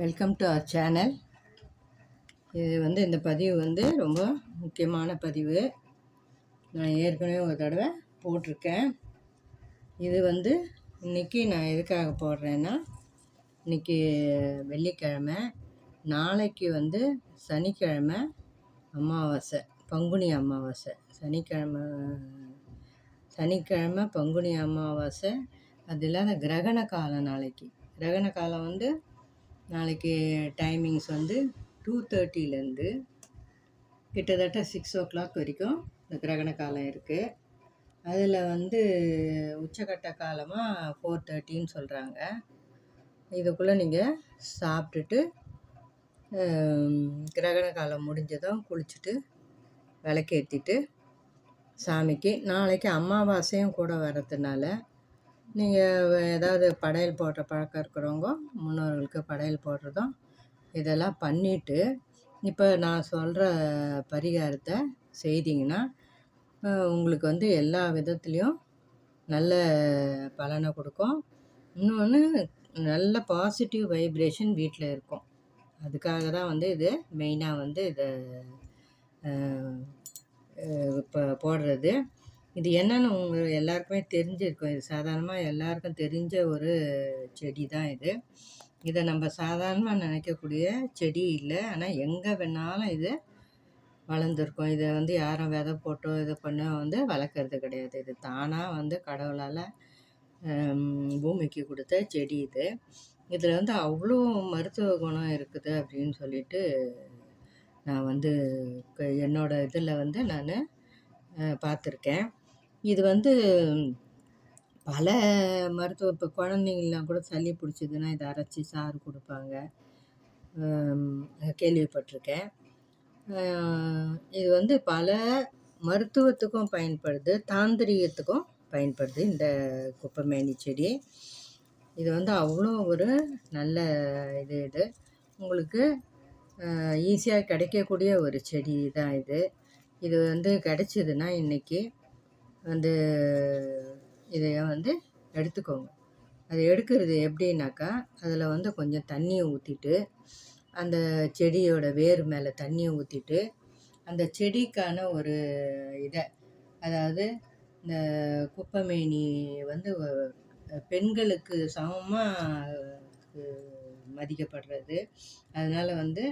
Welcome to our channel இது வந்து இந்த பதிவு வந்து ரொம்ப முக்கியமான பதிவு. நான் ஏற்கனவே ஒரு தடவை போட்டிருக்கேன். இது வந்து இன்றைக்கி நான் எதுக்காக போடுறேன்னா இன்றைக்கி வெள்ளிக்கிழமை நாளைக்கு வந்து சனிக்கிழமை அமாவாசை பங்குனி அமாவாசை. சனிக்கிழமை சனிக்கிழமை பங்குனி அமாவாசை அது இல்லாத கிரகண காலம் நாளைக்கு. கிரகண காலம் வந்து நாளைக்கு டைமிங்ஸ் வந்து டூ தேர்ட்டிலேருந்து கிட்டத்தட்ட சிக்ஸ் ஓ கிளாக் வரைக்கும் இந்த கிரகண காலம் இருக்குது அதில் வந்து உச்சக்கட்ட காலமாக ஃபோர் தேர்ட்டின்னு சொல்கிறாங்க இதுக்குள்ளே நீங்கள் சாப்பிட்டுட்டு கிரகண காலம் முடிஞ்சதும் குளிச்சுட்டு விளக்கேற்றிட்டு சாமிக்கு நாளைக்கு அமாவாசையும் கூட வர்றதுனால நீங்கள் ஏதாவது படையல் போடுற பழக்கம் இருக்கிறவங்க முன்னோர்களுக்கு படையல் போடுறதும் இதெல்லாம் பண்ணிவிட்டு இப்போ நான் சொல்கிற பரிகாரத்தை செய்தீங்கன்னா உங்களுக்கு வந்து எல்லா விதத்துலேயும் நல்ல பலனை கொடுக்கும். இன்னொன்று நல்ல பாசிட்டிவ் வைப்ரேஷன் வீட்டில் இருக்கும். அதுக்காக தான் வந்து இது மெயினாக வந்து இதை இப்போ போடுறது. இது என்னென்னு உங்கள் எல்லாருக்குமே தெரிஞ்சிருக்கும். இது சாதாரணமாக எல்லாருக்கும் தெரிஞ்ச ஒரு செடி தான் இது. இதை நம்ம சாதாரணமாக நினைக்கக்கூடிய செடி இல்லை. ஆனால் எங்கே வேணாலும் இது வளர்ந்துருக்கும். இதை வந்து யாரும் விதை போட்டோ இது பண்ணோ வந்து வளர்க்குறது கிடையாது. இது தானாக வந்து கடவுளால் பூமிக்கு கொடுத்த செடி இது. இதில் வந்து அவ்வளோ மருத்துவ குணம் இருக்குது அப்படின்னு சொல்லிட்டு நான் வந்து என்னோடய இதில் வந்து நான் பார்த்துருக்கேன். இது வந்து பல மருத்துவ இப்போ குழந்தைங்கள்லாம் கூட சளி பிடிச்சதுன்னா இதை அரைச்சி சாறு கொடுப்பாங்க. கேள்விப்பட்டிருக்கேன். இது வந்து பல மருத்துவத்துக்கும் பயன்படுது தாந்திரிகத்துக்கும் பயன்படுது இந்த குப்பைமேனி செடி. இது வந்து அவ்வளோ ஒரு நல்ல இது இது. உங்களுக்கு ஈஸியாக கிடைக்கக்கூடிய ஒரு செடி தான் இது. இது வந்து கிடச்சிதுன்னா இன்றைக்கி வந்து இதை வந்து எடுத்துக்கோங்க. அது எடுக்கிறது எப்படின்னாக்கா அதில் வந்து கொஞ்சம் தண்ணியை ஊற்றிட்டு அந்த செடியோட வேர் மேலே தண்ணியை ஊற்றிட்டு அந்த செடிக்கான ஒரு இதை அதாவது இந்த குப்பைமேனி வந்து பெண்களுக்கு சமமாக மதிக்கப்படுறது. அதனால் வந்து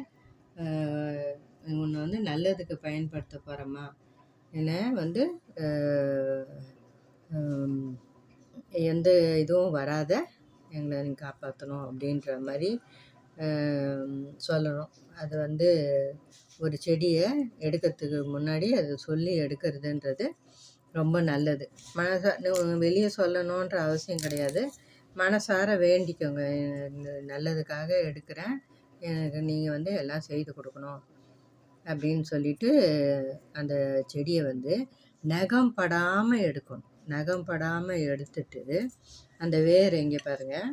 உன்னை வந்து நல்லதுக்கு பயன்படுத்த போகிறோமா என வந்து எந்த இதுவும் வராத எங்களை நீங்கள் காப்பாற்றணும் அப்படின்ற மாதிரி சொல்லணும். அது வந்து ஒரு செடியை எடுக்கிறதுக்கு முன்னாடி அதை சொல்லி எடுக்கிறதுன்றது ரொம்ப நல்லது. மனசா வெளியே சொல்லணுன்ற அவசியம் கிடையாது. மனசார வேண்டிக்கோங்க. நல்லதுக்காக எடுக்கிறேன். எனக்கு நீங்கள் வந்து எல்லாம் செய்து கொடுக்கணும். அப்படின்னு சொல்லிட்டு அந்த செடியை வந்து நகம் படாமல் எடுக்கணும். நகம் படாமல் எடுத்துட்டு அந்த வேர் இங்கே பாருங்கள்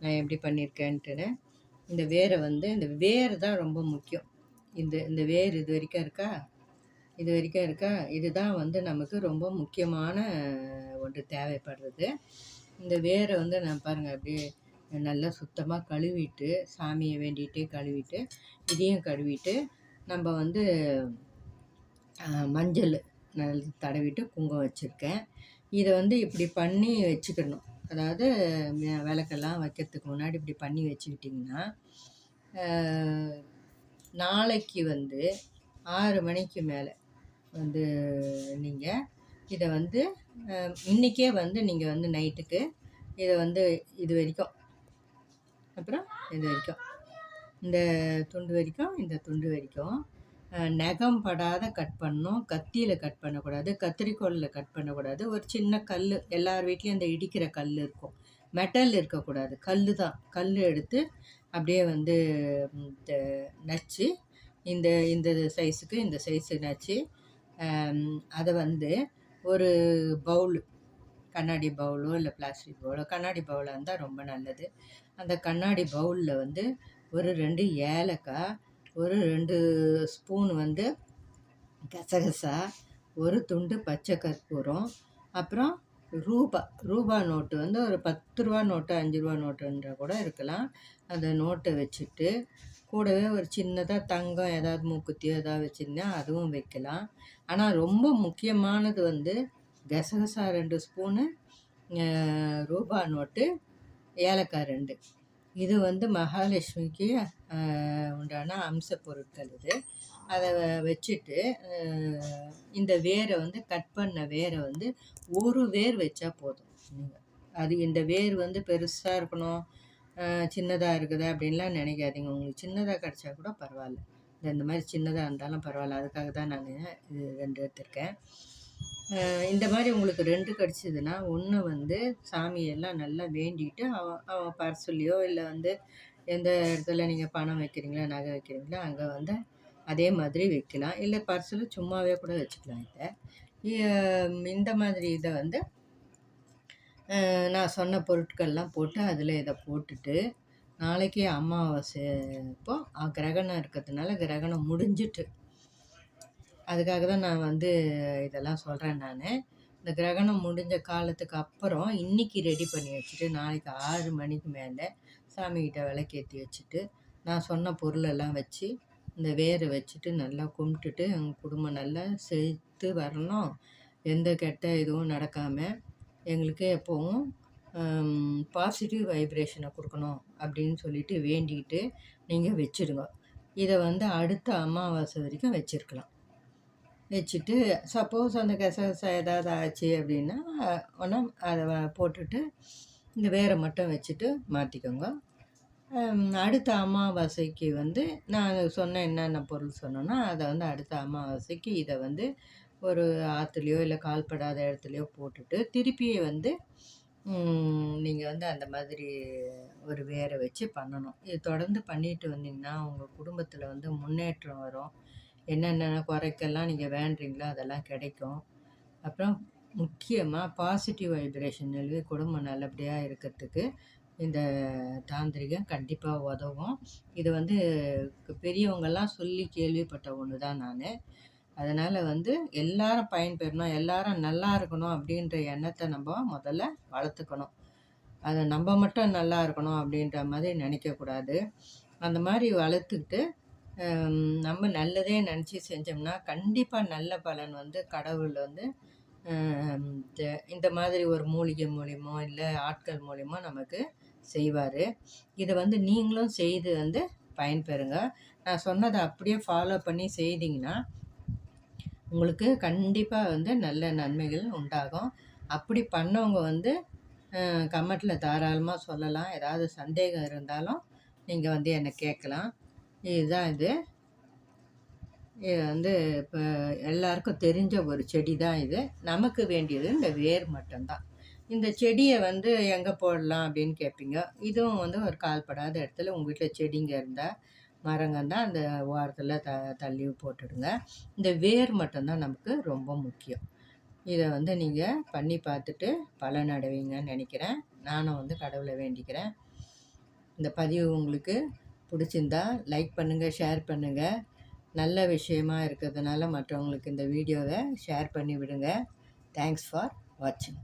நான் எப்படி பண்ணியிருக்கேன்ட்டுன்னு இந்த வேரை வந்து இந்த வேர் தான் ரொம்ப முக்கியம். இந்த இந்த வேர் இது வரைக்கும் இருக்கா? இது வரைக்கும் இருக்கா? இதுதான் வந்து நமக்கு ரொம்ப முக்கியமான ஒன்று தேவைப்படுறது. இந்த வேரை வந்து நான் பாருங்கள் அப்படியே நல்லா சுத்தமாக கழுவிட்டு சாமியை வேண்டிகிட்டு கழுவிட்டு இதையும் கழுவிட்டு நம்ம வந்து மஞ்சள் நல் தடவிட்டு குங்குமம் வச்சுருக்கேன். இதை வந்து இப்படி பண்ணி வச்சுக்கணும். அதாவது விளக்கெல்லாம் வைக்கிறதுக்கு முன்னாடி இப்படி பண்ணி வச்சுக்கிட்டிங்கன்னா நாளைக்கு வந்து ஆறு மணிக்கு மேலே வந்து நீங்கள் இதை வந்து இன்றைக்கே வந்து நீங்கள் வந்து நைட்டுக்கு இதை வந்து இது வரைக்கும். அப்புறம் இது வரைக்கும். இந்த துண்டு வரைக்கும் இந்த துண்டு வரைக்கும் நகம் படாத கட் பண்ணணும். கத்தியில் கட் பண்ணக்கூடாது. கத்திரிக்கோலில் கட் பண்ணக்கூடாது. ஒரு சின்ன கல் எல்லார் வீட்லேயும் அந்த இடிக்கிற கல் இருக்கும். மெட்டல் இருக்கக்கூடாது. கல் தான். கல் எடுத்து அப்படியே வந்து இந்த நச்சு இந்த இந்த சைஸுக்கு இந்த சைஸு நச்சு அதை வந்து ஒரு பவுல் கண்ணாடி பவுலோ இல்லை பிளாஸ்டிக் பவுலோ கண்ணாடி பவுலாக இருந்தால் ரொம்ப நல்லது. அந்த கண்ணாடி பவுலில் வந்து ஒரு ரெண்டு ஏலக்காய் ஒரு ரெண்டு ஸ்பூன் வந்து கசகசா ஒரு துண்டு பச்சை கற்பூரம் அப்புறம் ரூபா ரூபா நோட்டு வந்து ஒரு பத்து ரூபா நோட்டு அஞ்சு ரூபா நோட்டுன்ற கூட இருக்கலாம். அந்த நோட்டை வச்சுட்டு கூடவே ஒரு சின்னதாக தங்கம் ஏதாவது மூக்குத்தியோ ஏதாவது வச்சுருந்தா அதுவும் வைக்கலாம். ஆனால் ரொம்ப முக்கியமானது வந்து கசகசா ரெண்டு ஸ்பூனு ரூபா நோட்டு ஏலக்காய் ரெண்டு. இது வந்து மகாலட்சுமிக்கு உண்டான அம்ச பொருட்கள் இது. அதை வச்சுட்டு இந்த வேரை வந்து கட் பண்ண வேரை வந்து ஒரு வேர் வச்சா போதும். அது இந்த வேர் வந்து பெருசாக இருக்கணும் சின்னதாக இருக்குது அப்படின்லாம் நினைக்காதீங்க. உங்களுக்கு சின்னதாக கிடச்சா கூட பரவாயில்ல. இந்த மாதிரி சின்னதாக இருந்தாலும் பரவாயில்ல. அதுக்காக தான் நான் இது ரெண்டு எடுத்திருக்கேன். இந்த மாதிரி உங்களுக்கு ரெண்டு கிடச்சிதுன்னா ஒன்று வந்து சாமியெல்லாம் நல்லா வேண்டிட்டு அவன் அவன் பர்சுலையோ இல்லை வந்து எந்த இடத்துல நீங்கள் பணம் வைக்கிறீங்களோ நகை வைக்கிறீங்களோ அங்கே வந்து அதே மாதிரி வைக்கலாம். இல்லை பர்சில் சும்மாவே கூட வச்சுக்கலாம் இதை. இந்த மாதிரி இதை வந்து நான் சொன்ன பொருட்கள்லாம் போட்டு அதில் இதை போட்டுட்டு நாளைக்கு அமாவாசை இப்போ கிரகணம் இருக்கிறதுனால கிரகணம் முடிஞ்சிட்டு அதுக்காக தான் நான் வந்து இதெல்லாம் சொல்கிறேன் நான். இந்த கிரகணம் முடிஞ்ச காலத்துக்கு அப்புறம் இன்றைக்கி ரெடி பண்ணி வச்சுட்டு நாளைக்கு ஆறு மணிக்கு மேலே சாமிக்கிட்ட விளக்கேற்றி வச்சுட்டு நான் சொன்ன பொருளெல்லாம் வச்சு இந்த வேரை வச்சுட்டு நல்லா கும்பிட்டுட்டு எங்கள் குடும்பம் நல்லா செழித்து வரணும். எந்த கெட்ட இதுவும் நடக்காமல் எங்களுக்கு எப்போவும் பாசிட்டிவ் வைப்ரேஷனை கொடுக்கணும் அப்படின்னு சொல்லிட்டு வேண்டிக்கிட்டு நீங்கள் வச்சுடுங்க இதை வந்து அடுத்த அமாவாசை வரைக்கும் வச்சுருக்கலாம். வச்சுட்டு சப்போஸ் அந்த கசகசா ஏதாவது ஆச்சு அப்படின்னா ஒன்றா அதை போட்டுட்டு இந்த வேரை மட்டும் வச்சுட்டு மாற்றிக்கோங்க அடுத்த அமாவாசைக்கு வந்து நான் சொன்ன என்னென்ன பொருள் சொன்னேன்னா அதை வந்து அடுத்த அமாவாசைக்கு இதை வந்து ஒரு ஆற்றுலையோ இல்லை கால்படாத இடத்துலையோ போட்டுட்டு திருப்பியே வந்து நீங்கள் வந்து அந்த மாதிரி ஒரு வேரை வச்சு பண்ணணும். இது தொடர்ந்து பண்ணிட்டு வந்தீங்கன்னா உங்கள் குடும்பத்தில் வந்து முன்னேற்றம் வரும். என்னென்ன குறைக்கெல்லாம் நீங்கள் வேண்டுறீங்களோ அதெல்லாம் கிடைக்கும். அப்புறம் முக்கியமாக பாசிட்டிவ் வைப்ரேஷன் எழுதி குடும்பம் நல்லபடியாக இருக்கிறதுக்கு இந்த தாந்திரிகம் கண்டிப்பாக உதவும். இது வந்து பெரியவங்கெல்லாம் சொல்லி கேள்விப்பட்ட ஒன்று தான் நான். அதனால் வந்து எல்லாரும் பயன்பெறணும் எல்லாரும் நல்லா இருக்கணும் அப்படின்ற எண்ணத்தை நம்ம முதல்ல வளர்த்துக்கணும். அதை நம்ம மட்டும் நல்லா இருக்கணும் அப்படின்ற மாதிரி நினைக்கக்கூடாது. அந்த மாதிரி வளர்த்துக்கிட்டு நம்ம நல்லதே நினச்சி செஞ்சோம்னா கண்டிப்பாக நல்ல பலன் வந்து கடவுள் வந்து இந்த மாதிரி ஒரு மூலிகை மூலியமோ இல்லை ஆட்கள் மூலியமோ நமக்கு செய்வார். இதை வந்து நீங்களும் செய்து வந்து பயன்பெறுங்க. நான் சொன்னதை அப்படியே ஃபாலோ பண்ணி செய்தீங்கன்னா உங்களுக்கு கண்டிப்பாக வந்து நல்ல நன்மைகள் உண்டாகும். அப்படி பண்ணவங்க வந்து கமெண்ட்டில் தாராளமாக சொல்லலாம். ஏதாவது சந்தேகம் இருந்தாலும் நீங்கள் வந்து என்னை கேட்கலாம். இதுதான் இது. இது வந்து இப்போ எல்லாருக்கும் தெரிஞ்ச ஒரு செடி தான் இது. நமக்கு வேண்டியது இந்த வேர் மட்டும்தான். இந்த செடியை வந்து எங்கே போடலாம் அப்படின்னு கேட்பீங்க இதுவும் வந்து ஒரு கால்படாத இடத்துல உங்கள் வீட்டில் செடிங்க இருந்தால் மரங்க தான் அந்த ஓரத்தில் த தள்ளி போட்டுடுங்க. இந்த வேர் மட்டும்தான் நமக்கு ரொம்ப முக்கியம். இதை வந்து நீங்கள் பண்ணி பார்த்துட்டு பலன் அடைவீங்கன்னு நினைக்கிறேன். நானும் வந்து கடவுளை வேண்டிக்கிறேன். இந்த பதிவு உங்களுக்கு பிடிச்சிருந்தா லைக் பண்ணுங்கள் ஷேர் பண்ணுங்கள் நல்ல விஷயமா இருக்கிறதுனால மற்றவங்களுக்கு இந்த வீடியோவை ஷேர் பண்ணி விடுங்க. தேங்க்ஸ் ஃபார் வாட்சிங்